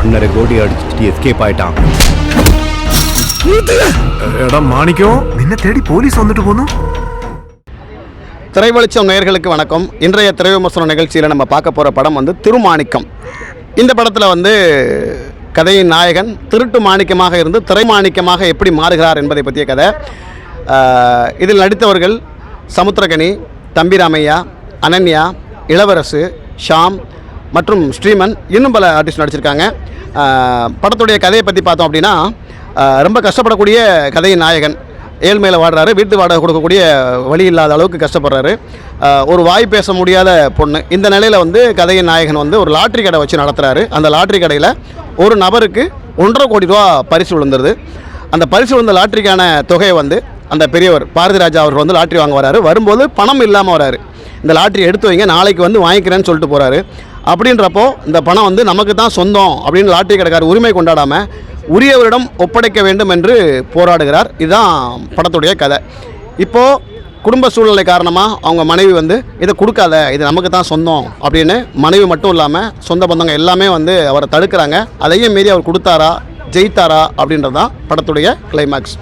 மன்னரை கோடி அடிச்சுட்டு எஸ்கேப் ஆயிட்டான். எடா மாணிக்கம் நின்ன தேடி போலீஸ் வந்துட்டு போகணும் திரைவெளிச்சம் நேயர்களுக்கு வணக்கம். இன்றைய திரை விமர்சன நிகழ்ச்சியில் நம்ம பார்க்க போகிற படம் வந்து திருமாணிக்கம். இந்த படத்தில் வந்து கதையின் நாயகன் திருட்டு மாணிக்கமாக இருந்து திரைமாணிக்கமாக எப்படி மாறுகிறார் என்பதை பற்றிய கதை. இதில் நடித்தவர்கள் சமுத்திரகனி தம்பிராமையா அனன்யா இளவரசு ஷாம் மற்றும் ஸ்ரீமன் இன்னும் பல ஆர்டிஸ்ட் நடிச்சிருக்காங்க. படத்துடைய கதையை பற்றி பார்த்தோம் அப்படின்னா ரொம்ப கஷ்டப்படக்கூடிய கதையின் நாயகன் ஏழ்மையில் வாடுறாரு வீட்டு வாடகை கொடுக்கக்கூடிய வழி இல்லாத அளவுக்கு கஷ்டப்படுறாரு. ஒரு வாய் பேச முடியாத பொண்ணு. இந்த நிலையில் வந்து கதையின் நாயகன் வந்து ஒரு லாட்ரி கடை வச்சு நடத்துகிறாரு அந்த லாட்ரி கடையில் ஒரு நபருக்கு ஒன்றரை கோடி ரூபா பரிசு விழுந்துருது. அந்த பரிசு விழுந்த லாட்ரிக்கான தொகையை வந்து அந்த பெரியவர் பாரதி ராஜா அவர் வந்து லாட்ரி வாங்க வராரு. வரும்போது பணம் இல்லாமல் வராரு. இந்த லாட்ரி எடுத்து வைங்க நாளைக்கு வந்து வாங்கிக்கிறேன்னு சொல்லிட்டு போகிறாரு அப்படின்றப்போ இந்த பணம் வந்து நமக்கு தான் சொந்தம் அப்படின்னு லாட்டரி கடைக்காரர் உரிமை கொண்டாடாமல் உரியவரிடம் ஒப்படைக்க வேண்டும் என்று போராடுகிறார். இதுதான் படத்துடைய கதை. இப்போது குடும்ப சூழ்நிலை காரணமாக அவங்க மனைவி வந்து இதை கொடுக்காத இது நமக்கு தான் சொந்தம் அப்படின்னு மனைவி மட்டும் இல்லாமல் சொந்த பந்தங்க எல்லாமே வந்து அவரை தடுக்கிறாங்க. அதையும் மீறி அவர் கொடுத்தாரா ஜெயித்தாரா அப்படின்றது தான் படத்துடைய கிளைமேக்ஸ்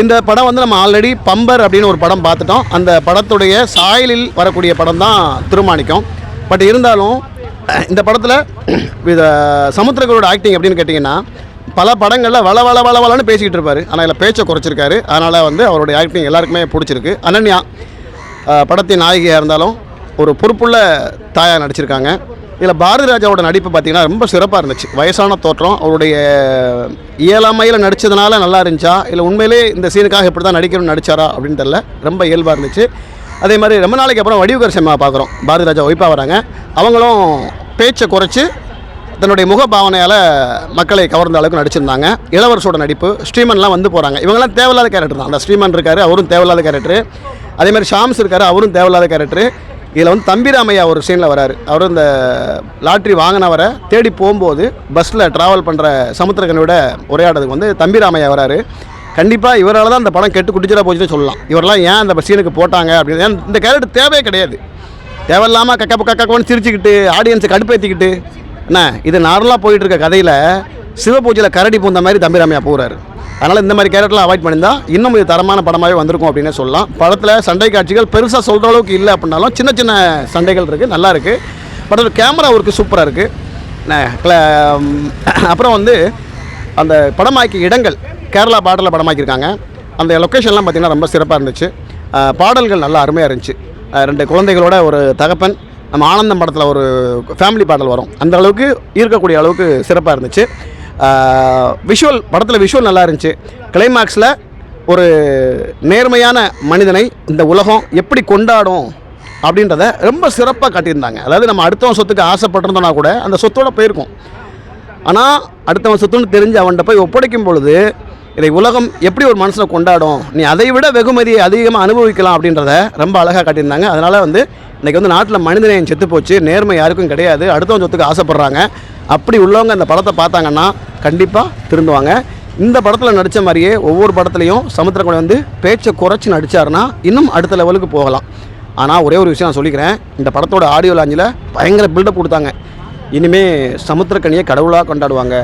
இந்த படம் வந்து நம்ம ஆல்ரெடி பம்பர் அப்படின்னு ஒரு படம் பார்த்துட்டோம். அந்த படத்துடைய சாயலில் வரக்கூடிய படம் தான் திருமாணிக்கம். பட் இருந்தாலும் இந்த படத்தில் இது சமுத்திரகரோட ஆக்டிங் அப்படின்னு கேட்டிங்கன்னா பல படங்களில் வள வள வள வளன்னு பேசிக்கிட்டு இருப்பார். ஆனால் இதில் பேச்சை குறைச்சிருக்காரு. அதனால் வந்து அவருடைய ஆக்டிங் எல்லாருக்குமே பிடிச்சிருக்கு. அனன்யா படத்தின் நாயகியாக இருந்தாலும் ஒரு பொறுப்புள்ள தாயாக நடிச்சிருக்காங்க. இதில் பாரதி ராஜாவோட நடிப்பு பார்த்திங்கன்னா ரொம்ப சிறப்பாக இருந்துச்சு. வயசான தோற்றம் அவருடைய இயலாமையில் நடித்ததுனால நல்லா இருந்துச்சா? இல்லை உண்மையிலே இந்த சீனுக்காக இப்படி தான் நடிக்கணும்னு நடித்தாரா அப்படின்னு தெரில ரொம்ப இயல்பாக இருந்துச்சு. அதே மாதிரி ரொம்ப நாளைக்கு அப்புறம் வடிவுகர் சிம்மா பார்க்குறோம். பாரதி ராஜா ஒய்ப்பாக வராங்க. அவங்களும் பேச்சை குறைச்சி தன்னுடைய முக பாவனையால் மக்களை கவர்ந்த அளவுக்கு நடிச்சிருந்தாங்க. இளவரசோட நடிப்பு ஸ்ரீமன்லாம் வந்து போகிறாங்க இவங்கெல்லாம் தேவையில்லாத கேரக்டர் தான். அந்த ஸ்ரீமன் இருக்கார் அவரும் தேவையில்லாத கேரக்டர் அதே மாதிரி ஷாம்ஸ் இருக்கார் அவரும் தேவையில்லாத கேரக்டர் இதில் வந்து தம்பிராமையா ஒரு சீனில் வராரு. அவரும் இந்த லாட்ரி வாங்கினவரை தேடி போகும்போது பஸ்ஸில் ட்ராவல் பண்ணுற சமுத்திரகனோட உரையாடுறதுக்கு வந்து தம்பிராமையா வராரு. கண்டிப்பாக இவரால் தான் அந்த படம் கெட்டு குடிச்சிட போச்சுன்னு சொல்லலாம். இவரெல்லாம் ஏன் அந்த சீனுக்கு போட்டாங்க அப்படின்னு? ஏன் இந்த கேரக்டர் தேவையே கிடையாது. தேவையில்லாமல் கக்கா கக்காக்கோன்னு சிரிச்சுக்கிட்டு ஆடியன்ஸை கடுப்பேற்றிக்கிட்டு என்ன? இது நார்மலாக போயிட்டு இருக்க கதையில் சிவபூஜையில் கரடி பூந்த மாதிரி தம்பிராமையா போகிறாரு அதனால் இந்த மாதிரி கேரக்டர்லாம் அவாய்ட் பண்ணியிருந்தா இன்னும் இது தரமான படமாகவே வந்திருக்கும் அப்படின்னு சொல்லலாம். படத்தில் சண்டை காட்சிகள் பெருசாக சொல்கிற அளவுக்கு இல்லை அப்படின்னாலும் சின்ன சின்ன சண்டைகள் இருக்குது நல்லா இருக்குது படத்தில் கேமரா ஒர்க்கு சூப்பராக இருக்குது அப்புறம் வந்து அந்த படமாக்கிய இடங்கள் கேரளா பாடலில் படமாக்கியிருக்காங்க. அந்த லொக்கேஷன்லாம் பார்த்திங்கன்னா ரொம்ப சிறப்பாக இருந்துச்சு. பாடல்கள் நல்லா அருமையாக இருந்துச்சு. ரெண்டு குழந்தைகளோட ஒரு தகப்பன் நம்ம ஆனந்தம் படத்தில் ஒரு ஃபேமிலி பாடல் வரும். அந்த அளவுக்கு ஈர்க்கக்கூடிய அளவுக்கு சிறப்பாக இருந்துச்சு. விஷுவல் படத்தில் விஷுவல் நல்லா இருந்துச்சு. கிளைமேக்ஸில் ஒரு நேர்மையான மனிதனை இந்த உலகம் எப்படி கொண்டாடும் அப்படின்றத ரொம்ப சிறப்பாக காட்டியிருந்தாங்க. அதாவது நம்ம அடுத்தவன் சொத்துக்கு ஆசைப்பட்டிருந்தோம்னா கூட அந்த சொத்தோட போயிருக்கும். ஆனால் அடுத்தவன் சொத்துன்னு தெரிஞ்சு அவன்கிட்ட போய் ஒப்படைக்கும் பொழுது இதை உலகம் எப்படி ஒரு மனுஷனை கொண்டாடும் நீ அதை விட வெகுமதியை அதிகமாக அனுபவிக்கலாம் அப்படின்றத ரொம்ப அழகாக காட்டியிருந்தாங்க. அதனால் வந்து இன்றைக்கி வந்து நாட்டில் மனிதநேயம் செத்து போச்சு நேர்மை யாருக்கும் கிடையாது அடுத்தவன் சொத்துக்கு ஆசைப்பட்றாங்க. அப்படி உள்ளவங்க அந்த படத்தை பார்த்தாங்கன்னா கண்டிப்பாக திருந்துவாங்க. இந்த படத்தில் நடித்த மாதிரியே ஒவ்வொரு படத்துலையும் சமுத்திரகுடி வந்து பேச்சை குறைச்சி நடித்தாருன்னா இன்னும் அடுத்த லெவலுக்கு போகலாம். ஆனால் ஒரே ஒரு விஷயம் நான் சொல்லிக்கிறேன் இந்த படத்தோட ஆடியோ லாஞ்சில் பயங்கர பில்டப் கொடுத்தாங்க. இனிமே சமுத்திரக்கனியை கடவுளாக கொண்டாடுவாங்க.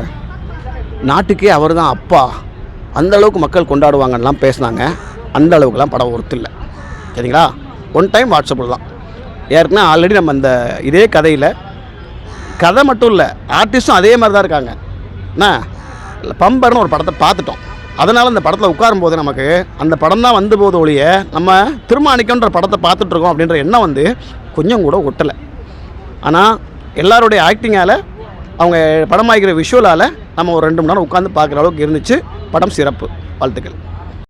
நாட்டுக்கே அவர் தான் அப்பா. அந்த அளவுக்கு மக்கள் கொண்டாடுவாங்கலாம் பேசுனாங்க. அந்த அளவுக்குலாம் படம் ஒர்த்து இல்லை சரிங்களா? ஒன் டைம் வாட்ஸ்அப்பில் தான். ஏற்கனவே ஆல்ரெடி நம்ம இந்த இதே கதையில் கதை மட்டும் இல்லை ஆர்டிஸ்ட்டும் அதே மாதிரி தான் இருக்காங்க. என்ன? பம்பர்னு ஒரு படத்தை பார்த்துட்டோம். அதனால் அந்த படத்தில் உட்காரும்போது நமக்கு அந்த படம் தான் வந்து போது ஒழிய நம்ம திருமாணிக்கன்ற படத்தை பார்த்துட்ருக்கோம் அப்படின்ற எண்ணம் வந்து கொஞ்சம் கூட ஒட்டலை. ஆனால் எல்லாருடைய ஆக்டிங்கால் அவங்க படமாகிக்கிற விஷுவலால் நம்ம ஒரு ரெண்டு மணி நேரம் உட்காந்து பார்க்குற அளவுக்கு இருந்துச்சு. படம் சிறப்பு. வாழ்த்துக்கள்.